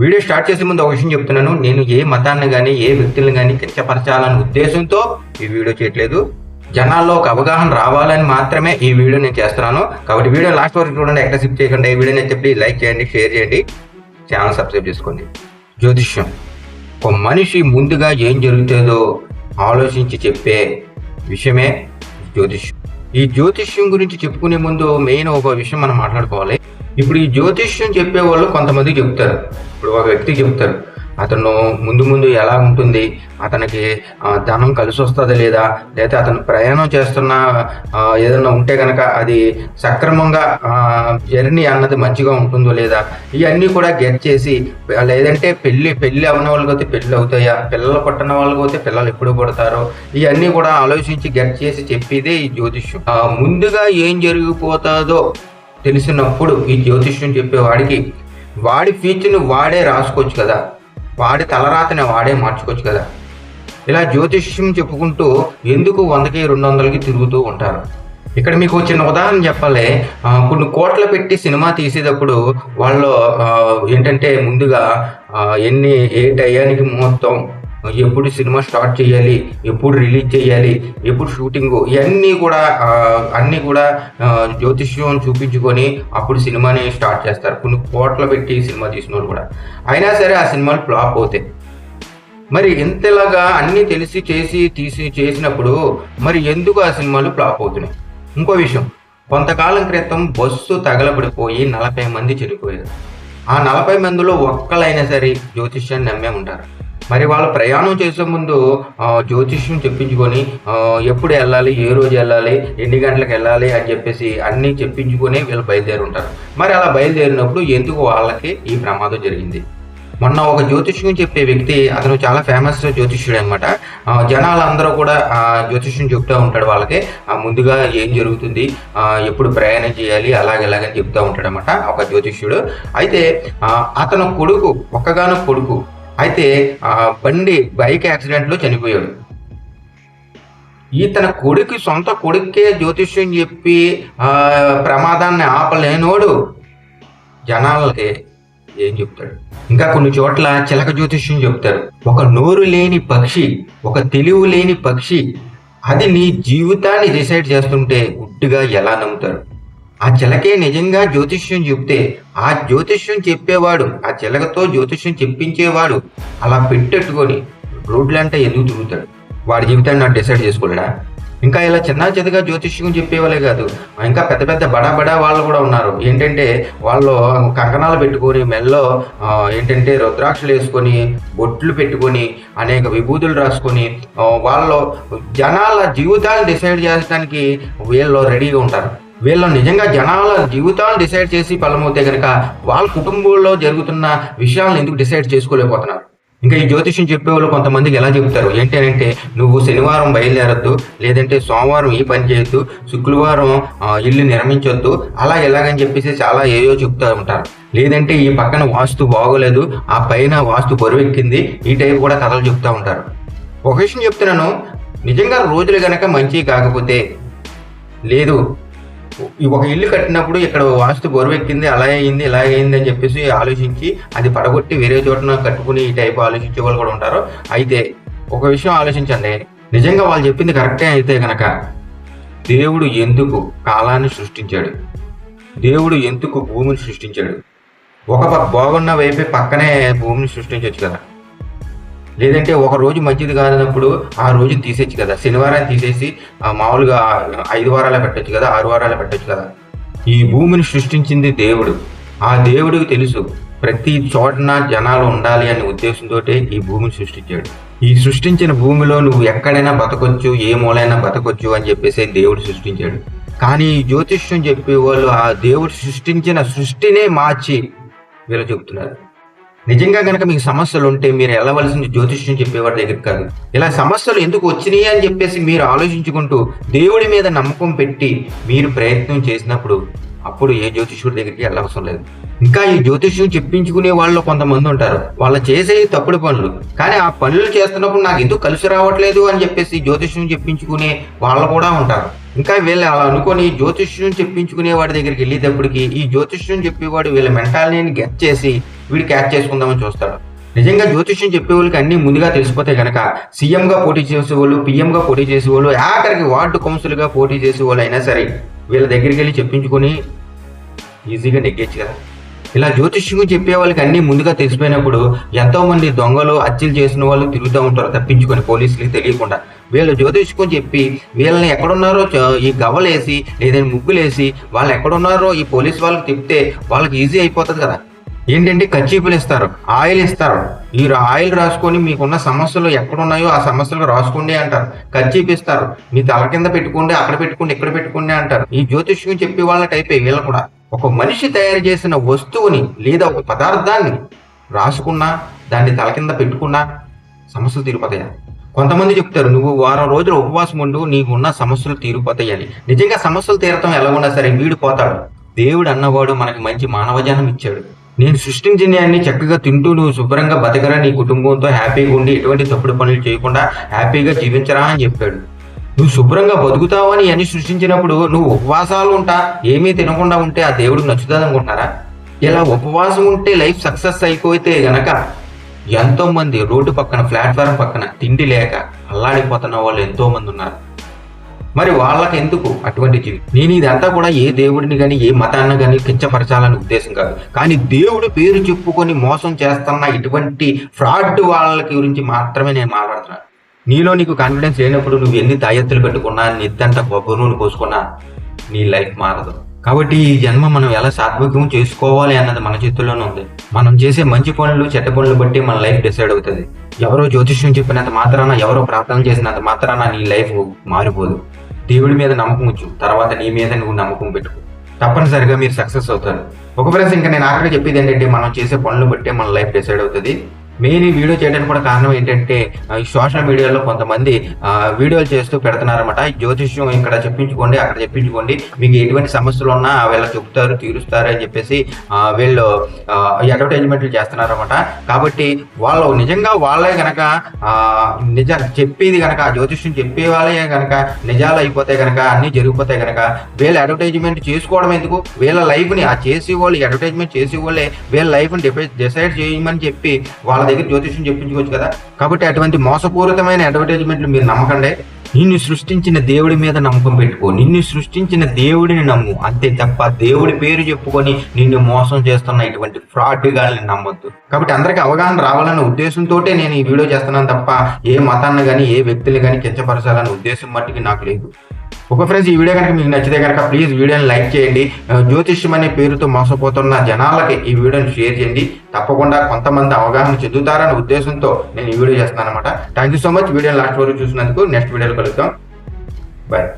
Video start చేసే ముందు ఒక విషయం చెప్తున్నాను. నేను ఏ మతాన్ని కానీ ఏ వ్యక్తులను కానీ కించపరచాలనే ఉద్దేశంతో ఈ వీడియో చేయట్లేదు. జనాల్లో ఒక అవగాహన రావాలని మాత్రమే ఈ వీడియో నేను చేస్తున్నాను. కాబట్టి వీడియో లాస్ట్ వరకు చూడండి ఎక్కడ స్కిప్ చేయకుండా. ఈ వీడియోని అయితే ప్లీజ్ లైక్ చేయండి షేర్ చేయండి. ఛానల్ సబ్స్క్రైబ్ చేసుకోండి. జ్యోతిష్యం. ఒక మనిషి ముందుగా ఏం జరుగుతుందో ఆలోచించి చెప్పే విషయమే జ్యోతిష్యం. ఈ జ్యోతిష్యం గురించి చెప్పుకునే ముందు మెయిన్ ఒక విషయం మనం మాట్లాడుకోవాలి. ఇప్పుడు ఈ జ్యోతిష్యం చెప్పే వాళ్ళు కొంతమంది చెప్తారు. ఇప్పుడు ఒక వ్యక్తి చెప్తారు. అతను ముందు ముందు ఎలా ఉంటుంది? అతనికి ధనం కలిసి వస్తుందా లేదా? లేదా అతను ప్రయాణం చేస్తున్న ఏదైనా ఉంటే కనుక అది సక్రమంగా జర్నీ అన్నది మంచిగా ఉంటుందో లేదా? ఇవన్నీ కూడా గెట్ చేసి లేదంటే పెళ్ళి పెళ్ళి అవన వాళ్ళకి అయితే పెళ్ళి అవుతాయా? పిల్లలు పట్టిన వాళ్ళకి అయితే పిల్లలు ఎప్పుడు పడతారో? ఇవన్నీ కూడా ఆలోచించి గెట్ చేసి చెప్పేదే ఈ జ్యోతిష్యం. ముందుగా ఏం జరిగిపోతుందో తెలిసినప్పుడు ఈ జ్యోతిష్యం చెప్పేవాడికి వాడి ఫ్యూచర్ని వాడే రాసుకోవచ్చు కదా. వాడి తలరాతని వాడే మార్చుకోవచ్చు కదా. ఇలా జ్యోతిష్యం చెప్పుకుంటూ ఎందుకు వందకి రెండు వందలకి తిరుగుతూ ఉంటారు? ఇక్కడ మీకు చిన్న ఉదాహరణ చెప్పాలి. కొన్ని కోట్లు పెట్టి సినిమా తీసేటప్పుడు వాళ్ళు ఏంటంటే ముందుగా ఎన్ని ఏ టయానికి ముహూర్తం ఎప్పుడు సినిమా స్టార్ట్ చేయాలి ఎప్పుడు రిలీజ్ చేయాలి ఎప్పుడు షూటింగ్ ఇవన్నీ కూడా అన్నీ కూడా జ్యోతిష్యం చూపించుకొని అప్పుడు సినిమాని స్టార్ట్ చేస్తారు. కొన్ని కోట్లు పెట్టి సినిమా తీసిన వాళ్ళు కూడా. అయినా సరే ఆ సినిమాలు ఫ్లాప్ అవుతాయి. మరి ఇంతలాగా అన్నీ తెలిసి చేసి తీసి చేసినప్పుడు మరి ఎందుకు ఆ సినిమాలు ఫ్లాప్ అవుతున్నాయి? ఇంకో విషయం. కొంతకాలం క్రితం బస్సు తగలబడిపోయి నలభై మంది చనిపోయారు. ఆ నలభై మందిలో ఒక్కలైనా సరే జ్యోతిష్యాన్ని నమ్మే ఉంటారు. మరి వాళ్ళు ప్రయాణం చేసే ముందు జ్యోతిష్యం చెప్పించుకొని ఎప్పుడు వెళ్ళాలి ఏ రోజు వెళ్ళాలి ఎన్ని గంటలకు వెళ్ళాలి అని చెప్పేసి అన్నీ చెప్పించుకొని వీళ్ళు బయలుదేరి ఉంటారు మరి అలా బయలుదేరినప్పుడు ఎందుకు వాళ్ళకి ఈ ప్రమాదం జరిగింది? మొన్న ఒక జ్యోతిష్యం చెప్పే వ్యక్తి అతను చాలా ఫేమస్ జ్యోతిష్యుడు అనమాట జనాలందరూ కూడా జ్యోతిష్యం చెప్తూ ఉంటాడు వాళ్ళకి ముందుగా ఏం జరుగుతుంది? ఎప్పుడు ప్రయాణం చేయాలి? అలాగే ఇలాగని చెప్తూ ఉంటాడు అనమాట ఒక జ్యోతిష్యుడు. అయితే అతను కొడుకు ఒక్కగానో కొడుకు అయితే ఆ, బండి బైక్ యాక్సిడెంట్లో చనిపోయాడు. ఈ తన కొడుకు సొంత కొడుకే జ్యోతిష్యం చెప్పి ప్రమాదాన్ని ఆపలేనోడు జనాలకి ఏం చెప్తాడు? ఇంకా కొన్ని చోట్ల చిలక జ్యోతిష్యం చెప్తారు. ఒక నోరు లేని పక్షి ఒక తెలివి లేని పక్షి అది నీ జీవితాన్ని డిసైడ్ చేస్తుంటే గుడ్డుగా ఎలా నమ్ముతారు? ఆ చిలకే నిజంగా జ్యోతిష్యం చెప్తే ఆ జ్యోతిష్యం చెప్పేవాడు ఆ చిలకతో జ్యోతిష్యం చెప్పించేవాడు అలా పెట్టెట్టుకొని రోడ్లంటే ఎందుకు తిరుగుతాడు? వాడి జీవితాన్ని నాకు డిసైడ్ చేసుకోలేడా? ఇంకా ఇలా చిన్న చిన్నగా జ్యోతిష్యం చెప్పేవాళ్ళే కాదు ఇంకా పెద్ద పెద్ద బడా బడా వాళ్ళు కూడా ఉన్నారు. ఏంటంటే వాళ్ళు కంకణాలు పెట్టుకొని మెల్లో ఏంటంటే రుద్రాక్షలు వేసుకొని బొట్లు పెట్టుకొని అనేక విభూతులు రాసుకొని వాళ్ళు జనాల జీవితాలు డిసైడ్ చేయడానికి వీళ్ళు రెడీగా ఉంటారు. వీళ్ళు నిజంగా జనాల జీవితాలు డిసైడ్ చేసి ఫలమవుతే కనుక వాళ్ళ కుటుంబంలో జరుగుతున్న విషయాలను ఎందుకు డిసైడ్ చేసుకోలేకపోతున్నారు? ఇంకా ఈ జ్యోతిష్యం చెప్పేవాళ్ళు కొంతమందికి ఎలా చెప్తారు ఏంటంటే నువ్వు శనివారం బయలుదేరద్దు లేదంటే సోమవారం ఈ పని చేయొద్దు శుక్రవారం ఇల్లు నిర్మించొద్దు అలా ఎలాగని చెప్పేసి చాలా ఏయో చెప్తూ ఉంటారు. లేదంటే ఈ పక్కన వాస్తు బాగోలేదు ఆ పైన వాస్తు బరువెక్కింది ఈ టైప్ కూడా కథలు చెప్తూ ఉంటారు. ఒక విషయం చెప్తున్నాను నిజంగా రోజులు గనక మంచి కాకపోతే లేదు ఒక ఇల్లు కట్టినప్పుడు ఇక్కడ వాస్తు బరువెక్కింది అలా అయింది ఇలా అయింది అని చెప్పేసి ఆలోచించి అది పడగొట్టి వేరే చోటన కట్టుకుని ఈ టైప్ ఆలోచించే వాళ్ళు కూడా ఉంటారు. అయితే ఒక విషయం ఆలోచించండి. నిజంగా వాళ్ళు చెప్పింది కరెక్టే అయితే కనుక దేవుడు ఎందుకు కాలాన్ని సృష్టించాడు? దేవుడు ఎందుకు భూమిని సృష్టించాడు? ఒక పక్క బాగున్న వైపే పక్కనే భూమిని సృష్టించవచ్చు కదా. లేదంటే ఒక రోజు మంచిది కానప్పుడు ఆ రోజు తీసేయచ్చు కదా. శనివారం తీసేసి మామూలుగా ఐదు వారాలు పెట్టచ్చు కదా ఆరు వారాలు పెట్టచ్చు కదా. ఈ భూమిని సృష్టించింది దేవుడు. ఆ దేవుడికి తెలుసు ప్రతి చోటన జనాలు ఉండాలి అనే ఉద్దేశంతో ఈ భూమిని సృష్టించాడు. ఈ సృష్టించిన భూమిలో నువ్వు ఎక్కడైనా బతకొచ్చు ఏ మూలైనా బతకొచ్చు అని చెప్పేసి దేవుడు సృష్టించాడు. కానీ జ్యోతిష్యం చెప్పే వాళ్ళు ఆ దేవుడు సృష్టించిన సృష్టినే మార్చి వీళ్ళు చెబుతున్నారు. నిజంగా కనుక మీకు సమస్యలు ఉంటే మీరు వెళ్ళవలసింది జ్యోతిష్యం చెప్పేవాడి దగ్గర కాదు. ఇలా సమస్యలు ఎందుకు వచ్చినాయి అని చెప్పేసి మీరు ఆలోచించుకుంటూ దేవుడి మీద నమ్మకం పెట్టి మీరు ప్రయత్నం చేసినప్పుడు అప్పుడు ఏ జ్యోతిష్యుడి దగ్గరికి వెళ్ళవసరం లేదు. ఇంకా ఈ జ్యోతిష్యం చెప్పించుకునే వాళ్ళు కొంతమంది ఉంటారు. వాళ్ళు చేసే తప్పుడు పనులు. కానీ ఆ పనులు చేస్తున్నప్పుడు నాకు ఎందుకు కలిసి రావట్లేదు అని చెప్పేసి జ్యోతిష్యం చెప్పించుకునే వాళ్ళు కూడా ఉంటారు. ఇంకా వీళ్ళు అలా అనుకొని జ్యోతిష్యం చెప్పించుకునే వాడి దగ్గరికి వెళ్ళేటప్పటికి ఈ జ్యోతిష్యం చెప్పేవాడు వీళ్ళ మెంటాలిటీని గెట్ చేసి వీడు క్యాచ్ చేసుకుందామని చూస్తాడు. నిజంగా జ్యోతిష్యం చెప్పే వాళ్ళకి అన్ని ముందుగా తెలిసిపోతే గనక సీఎంగా పోటీ చేసేవాళ్ళు పీఎంగా పోటీ చేసేవాళ్ళు ఆఖరికి వార్డు కౌన్సిల్గా పోటీ చేసేవాళ్ళు అయినా సరే వీళ్ళ దగ్గరికి వెళ్ళి చెప్పించుకొని ఈజీగా నెగ్గేచ్చు కదా. ఇలా జ్యోతిష్యం చెప్పే వాళ్ళకి అన్ని ముందుగా తెలిసిపోయినప్పుడు ఎంతో మంది దొంగలు హత్యలు చేసిన వాళ్ళు తిరుగుతూ ఉంటారు తప్పించుకొని పోలీసులకి తెలియకుండా. వీళ్ళు జ్యోతిష్యం చెప్పి వీళ్ళని ఎక్కడున్నారో ఈ గవ్వలేసి లేదంటే ముగ్గులేసి వాళ్ళు ఎక్కడున్నారో ఈ పోలీస్ వాళ్ళకి చెప్తే వాళ్ళకి ఈజీ అయిపోతుంది కదా. ఏంటంటే కచ్చీపులు ఇస్తారు ఆయిల్ ఇస్తారు. ఈ ఆయిల్ రాసుకొని మీకున్న సమస్యలు ఎక్కడున్నాయో ఆ సమస్యలు రాసుకోండి అంటారు. కచ్చీపు ఇస్తారు. మీ తల కింద పెట్టుకోండి అక్కడ పెట్టుకోండి ఇక్కడ పెట్టుకోండి అంటారు. ఈ జ్యోతిష్యం చెప్పే వాళ్ళ టైపే వీళ్ళు కూడా. ఒక మనిషి తయారు చేసిన వస్తువుని లేదా ఒక పదార్థాన్ని రాసుకున్నా దాన్ని తల కింద పెట్టుకున్నా సమస్యలు తీరిపోతాయా? కొంతమంది చెప్తారు నువ్వు వారం రోజులు ఉపవాసం ఉండు నీకున్న సమస్యలు తీరిపోతాయి అని నిజంగా సమస్యలు తీరటం ఎలా ఉన్నా సరే వీడిపోతాడు దేవుడు అన్నవాడు మనకి మంచి మానవజానం ఇచ్చాడు. నేను సృష్టించిన అన్ని చక్కగా తింటూ నువ్వు శుభ్రంగా బతకరా నీ కుటుంబంతో హ్యాపీగా ఉండి ఎటువంటి తప్పుడు పనులు చేయకుండా హ్యాపీగా జీవించరా అని చెప్పాడు. నువ్వు శుభ్రంగా బతుకుతావని అని సృష్టించినప్పుడు నువ్వు ఉపవాసాలు ఉంటా ఏమీ తినకుండా ఉంటే ఆ దేవుడు నచ్చుతుంది ఇలా ఉపవాసం ఉంటే లైఫ్ సక్సెస్ అయిపోతే గనక ఎంతో మంది రోడ్డు పక్కన ప్లాట్ఫారం పక్కన తిండి లేక అల్లాడిపోతున్న వాళ్ళు ఎంతో మంది ఉన్నారు. మరి వాళ్ళకి ఎందుకు అటువంటి జీవితం నేను ఇదంతా కూడా ఏ దేవుడిని కానీ ఏ మతాన్ని కానీ కించపరచాలని ఉద్దేశం కాదు. కానీ దేవుడు పేరు చెప్పుకొని మోసం చేస్తున్న ఇటువంటి ఫ్రాడ్ వాళ్ళకి గురించి మాత్రమే నేను మాట్లాడుతున్నాను. నీలో నీకు కాన్ఫిడెన్స్ లేనప్పుడు నువ్వు ఎన్ని తాయెత్తులు పెట్టుకున్నా నిద్దంత కొబ్బరి నూనె పోసుకున్నా నీ లైఫ్ మారదు. కాబట్టి ఈ జన్మ మనం ఎలా సాత్వికం చేసుకోవాలి అన్నది మన చేతుల్లోనే ఉంది. మనం చేసే మంచి పనులు చెడ్డ పనులు బట్టి మన లైఫ్ డిసైడ్ అవుతుంది. ఎవరో జ్యోతిష్యం చెప్పినంత మాత్రాన ఎవరో ప్రార్థన చేసినంత మాత్రాన నీ లైఫ్ మారిపోదు. దేవుడి మీద నమ్మకం ఉంచు. తర్వాత నీ మీద నువ్వు నమ్మకం పెట్టుకో. తప్పనిసరిగా మీరు సక్సెస్ అవుతారు. ఒక ప్రశ్న ఇంకా నేను ఆఖరికి చెప్పేది ఏంటంటే మనం చేసే పనులు బట్టే మన లైఫ్ డిసైడ్ అవుతుంది. మెయిన్ ఈ వీడియో చేయడానికి కూడా కారణం ఏంటంటే ఈ సోషల్ మీడియాలో కొంతమంది వీడియోలు చేస్తూ పెడుతున్నారన్నమాట. ఈ జ్యోతిష్యం ఇక్కడ చెప్పించుకోండి అక్కడ చెప్పించుకోండి. మీకు ఎటువంటి సమస్యలు ఉన్నా వీళ్ళు చెప్తారు తీరుస్తారు అని చెప్పేసి వీళ్ళు అడ్వర్టైజ్మెంట్లు చేస్తున్నారన్నమాట. కాబట్టి వాళ్ళు నిజంగా వాళ్ళే గనక నిజ చెప్పేది కనుక జ్యోతిష్యం చెప్పే వాళ్ళే కనుక నిజాలు అయిపోతే కనుక అన్ని జరిగిపోతాయి కనుక వీళ్ళ అడ్వర్టైజ్మెంట్ చేసుకోవడం ఎందుకు? వీళ్ళ లైఫ్ని ఆ చేసే వాళ్ళు అడ్వర్టైజ్మెంట్ చేసేవాళ్ళే వీళ్ళ లైఫ్ని డిసైడ్ చేయమని చెప్పి వాళ్ళ దగ్గర జ్యోతిష్యం చెప్పించుకోవచ్చు కదా. కాబట్టి అటువంటి మోసపూరితమైన అడ్వర్టైజ్మెంట్లు మీరు నమ్మకండి. నిన్ను సృష్టించిన దేవుడి మీద నమ్మకం పెట్టుకో. నిన్ను సృష్టించిన దేవుడిని నమ్ము. అంతే తప్ప దేవుడి పేరు చెప్పుకొని నిన్ను మోసం చేస్తున్న ఇటువంటి ఫ్రాడ్ గాని నమ్మొద్దు. కాబట్టి అందరికీ అవగాహన రావాలనే ఉద్దేశంతో నేను ఈ వీడియో చేస్తున్నాను తప్ప ఏ మతాన్ని కానీ ఏ వ్యక్తిని కానీ కించపరచాలనే ఉద్దేశం మట్టుకి నాకు లేదు. ఒక ఫ్రెండ్స్ ఈ వీడియో కనుక మీకు నచ్చితే కనుక ప్లీజ్ వీడియోని లైక్ చేయండి. జ్యోతిష్యం అనే పేరుతో మోసపోతున్న జనాలకి ఈ వీడియోని షేర్ చేయండి. తప్పకుండా కొంతమంది అవగాహన చెందుతారనే ఉద్దేశంతో నేను ఈ వీడియో చేస్తున్నాను అనమాట థ్యాంక్ యూ సో మచ్ వీడియోని లాస్ట్ వరకు చూసినందుకు నెక్స్ట్ వీడియోలో కలుద్దాం. బాయ్